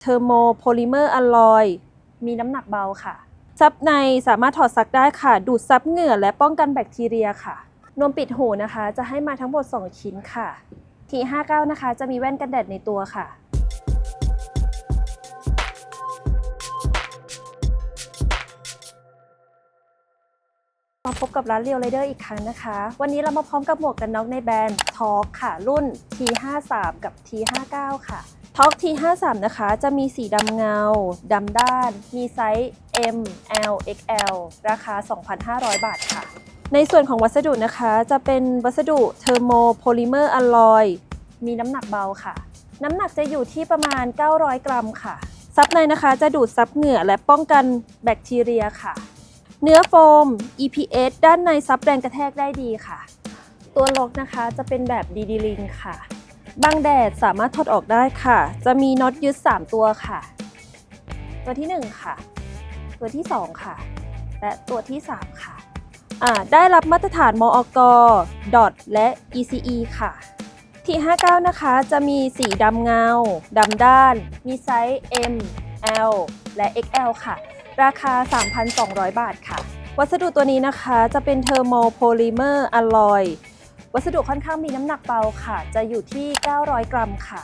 เทอร์โมโพลิเมอร์อลลอยมีน้ำหนักเบาค่ะ ซับในสามารถถอดซักได้ค่ะ ดูดซับเหงื่อและป้องกันแบคทีเรียค่ะ นวมปิดหูนะคะ จะให้มาทั้งหมด 2 ชิ้นค่ะ T59 นะคะ จะมีแว่นกันแดดในตัวค่ะมาพบกับร้านเรียวไรเดอร์อีกครั้งนะคะ วันนี้เรามาพร้อมกับหมวกกันน็อกในแบรนด์ทอ k ค่ะ รุ่น T53 กับ T59 ค่ะ ท็อ k T53 นะคะ จะมีสีดำเงาดำด้าน มีไซส์ M L XL ราคา 2,500 บาทค่ะ ในส่วนของวัสดุนะคะจะเป็นวัสดุเทอร์โมโพลิเมอร์อลลอยมีน้ำหนักเบาค่ะ น้ำหนักจะอยู่ที่ประมาณ 900 กรัมค่ะ ซับในนะคะจะดูดซับเหงื่อและป้องกันแบคทีเรียค่ะ เนื้อโฟม EPS ด้านในซับแรงกระแทกได้ดีค่ะ ตัวล็อกนะคะจะเป็นแบบดีดีลิงค่ะ บังแดดสามารถถอดออกได้ค่ะ จะมีน็อตยึด 3 ตัวค่ะ ตัวที่ 1 ค่ะ ตัวที่ 2 ค่ะ และตัวที่ 3 ค่ะได้รับมาตรฐานมอกดอทและ ECE ค่ะ T59 นะคะ จะมีสีดำเงาดำด้าน มีไซส์ M L และ XL ค่ะ ราคา 3,200 บาทค่ะ วัสดุตัวนี้นะคะจะเป็นเทอร์โมโพลิเมอร์อลลอย วัสดุค่อนข้างมีน้ำหนักเบาค่ะ จะอยู่ที่ 900 กรัมค่ะ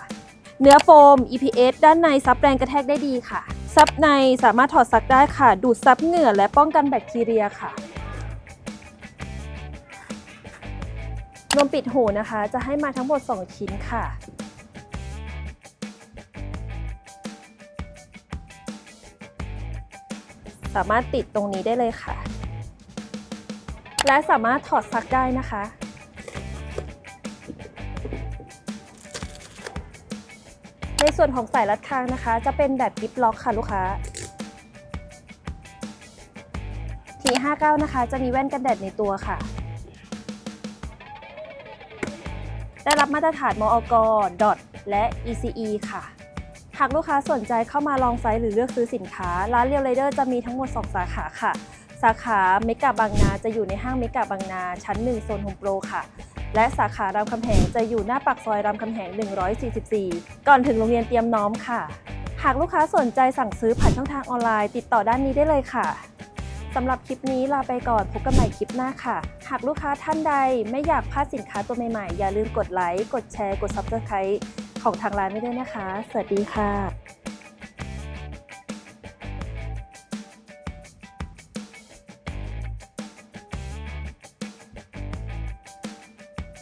เนื้อโฟม EPS ด้านในซับแรงกระแทกได้ดีค่ะ ซับในสามารถถอดซักได้ค่ะ ดูดซับเหงื่อและป้องกันแบคทีเรียค่ะนมปิดหูนะคะ จะให้มาทั้งหมด 2 ชิ้นค่ะสามารถติดตรงนี้ได้เลยค่ะ และสามารถถอดซักได้นะคะ ส่วนของสายรัดคางนะคะ จะเป็นแบบกิฟล็อกค่ะลูกค้า T59 นะคะจะมีแว่นกันแดดในตัวค่ะ ได้รับมาตรฐานมอกดอทและ ECE ค่ะ หากลูกค้าสนใจเข้ามาลองไซส์หรือเลือกซื้อสินค้า ร้านเรียวไรเดอร์จะมีทั้งหมด 2 สาขาค่ะ สาขาเมกะบางนาจะอยู่ในห้างเมกะบางนา ชั้น 1 โซนโฮมโปรค่ะ และสาขารามคำแหงจะอยู่หน้าปากซอยรามคำแหง 144 ก่อนถึงโรงเรียนเตรียมน้อมค่ะ หากลูกค้าสนใจสั่งซื้อผ่านช่องทางออนไลน์ ติดต่อด้านนี้ได้เลยค่ะสำหรับคลิปนี้ลาไปก่อนพบกันใหม่คลิปหน้าค่ะ หากลูกค้าท่านใดไม่อยากพลาดสินค้าตัวใหม่ๆ อย่าลืมกดไลค์ กดแชร์ กด Subscribe ของทางร้านไว้ด้วยนะคะ สวัสดีค่ะ